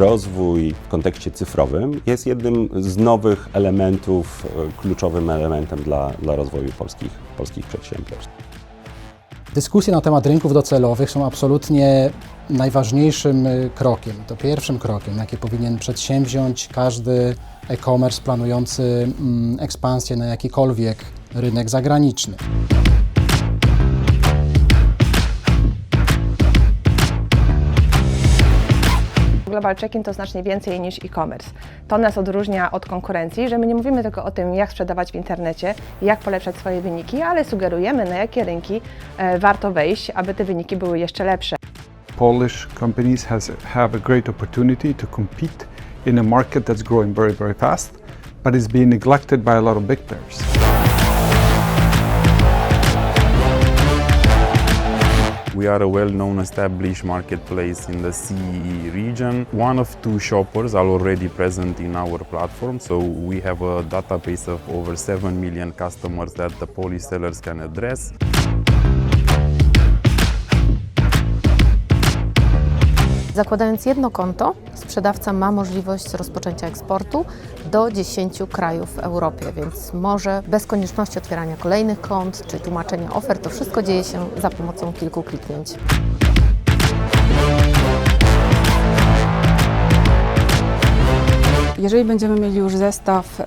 rozwój w kontekście cyfrowym jest jednym z nowych elementów, e, kluczowym elementem dla, dla rozwoju polskich, polskich przedsiębiorstw. Dyskusje na temat rynków docelowych są absolutnie najważniejszym y, krokiem, to pierwszym krokiem, jaki powinien przedsięwziąć każdy e-commerce planujący mm, ekspansję na jakikolwiek rynek zagraniczny. Global Check-in to znacznie więcej niż e-commerce. To nas odróżnia od konkurencji, że my nie mówimy tylko o tym, jak sprzedawać w internecie, jak polepszać swoje wyniki, ale sugerujemy, na jakie rynki e, warto wejść, aby te wyniki były jeszcze lepsze. Polish companies has, have a great opportunity to compete in a market that's growing very, very fast, but is being neglected by a lot of big players. We are a well-known established marketplace in the CEE region. One of two shoppers are already present in our platform, so we have a database of over 7 million customers that the Polish sellers can address. Zakładając jedno konto, sprzedawca ma możliwość rozpoczęcia eksportu do 10 krajów w Europie, więc może bez konieczności otwierania kolejnych kont czy tłumaczenia ofert, to wszystko dzieje się za pomocą kilku kliknięć. Jeżeli będziemy mieli już zestaw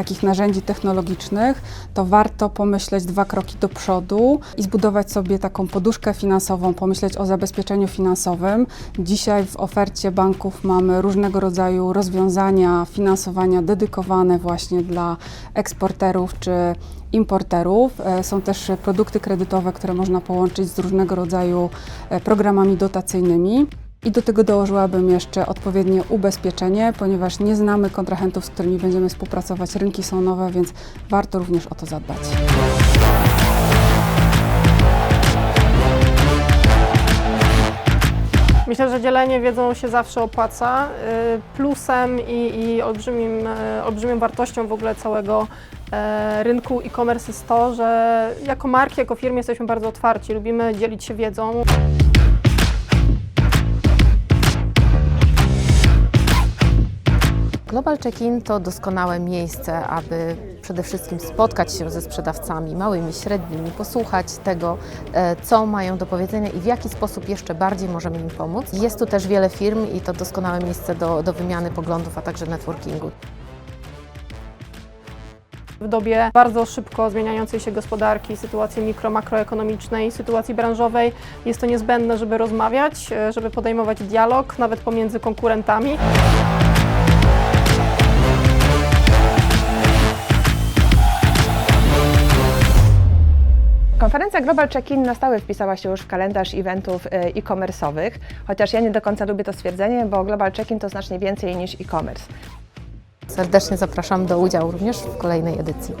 takich narzędzi technologicznych, to warto pomyśleć dwa kroki do przodu i zbudować sobie taką poduszkę finansową, pomyśleć o zabezpieczeniu finansowym. Dzisiaj w ofercie banków mamy różnego rodzaju rozwiązania finansowania dedykowane właśnie dla eksporterów czy importerów. E, Są też produkty kredytowe, które można połączyć z różnego rodzaju e, programami dotacyjnymi. I do tego dołożyłabym jeszcze odpowiednie ubezpieczenie, ponieważ nie znamy kontrahentów, z którymi będziemy współpracować. Rynki są nowe, więc warto również o to zadbać. Myślę, że dzielenie wiedzą się zawsze opłaca. Y, Plusem i, i olbrzymim, e, olbrzymią wartością w ogóle całego e, rynku e-commerce jest to, że jako marki, jako firmy jesteśmy bardzo otwarci, lubimy dzielić się wiedzą. Global Check-in to doskonałe miejsce, aby przede wszystkim spotkać się ze sprzedawcami małymi, średnimi, posłuchać tego, e, co mają do powiedzenia i w jaki sposób jeszcze bardziej możemy im pomóc. Jest tu też wiele firm i to doskonałe miejsce do, do wymiany poglądów, a także networkingu. W dobie bardzo szybko zmieniającej się gospodarki, sytuacji mikro, makroekonomicznej, sytuacji branżowej jest to niezbędne, żeby rozmawiać, e, żeby podejmować dialog, nawet pomiędzy konkurentami. Konferencja Global Check-in na stałe wpisała się już w kalendarz eventów e, e-commerce'owych, chociaż ja nie do końca lubię to stwierdzenie, bo Global Check-in to znacznie więcej niż e-commerce. Serdecznie zapraszam do udziału również w kolejnej edycji.